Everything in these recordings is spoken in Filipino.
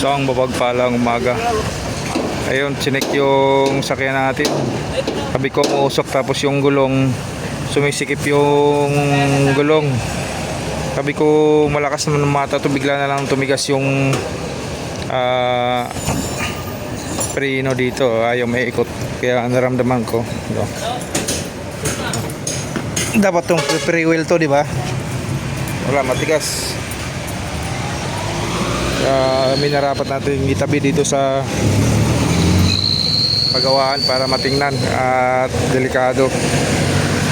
Isang mapagpalang umaga. Ayun, chinek yung sakyan natin. Sabi ko umusok tapos yung gulong sumisikip yung gulong. Sabi ko malakas naman ang mata to bigla na lang tumigas yung ah preno dito. Ayaw may ikot. Kaya naramdaman ko. Ito. Dapat tong free wheel to, di ba? Wala, matigas. Kaya minarapat natin itabi dito sa pagawaan para matingnan at delikado.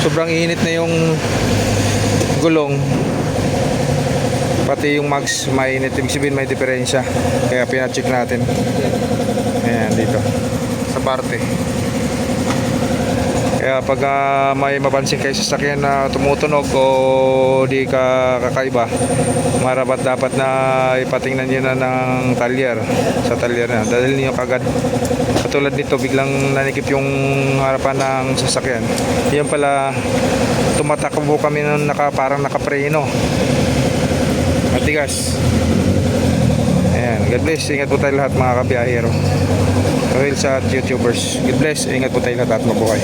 Sobrang init na yung gulong. Pati yung mags mainit. Ibig sabihin may diferensya. Kaya pinacheck natin. Ayan dito. Sa parte. Kaya pag ah, may mapansin kayo sa sakyan na tumutunog o di ka kakaiba, marapat dapat na ipatingnan nyo na ng talyer sa talyer na. Dahil niyo kagad katulad nito biglang nanikip yung harapan ng sasakyan. Yan pala tumatakbo kami nung naka, parang nakapreno. Matigas. Ayan. God bless. Ingat po tayo lahat mga kabiyahero. Kawil sa YouTubers. God bless. Ingat po tayo lahat at mabuhay.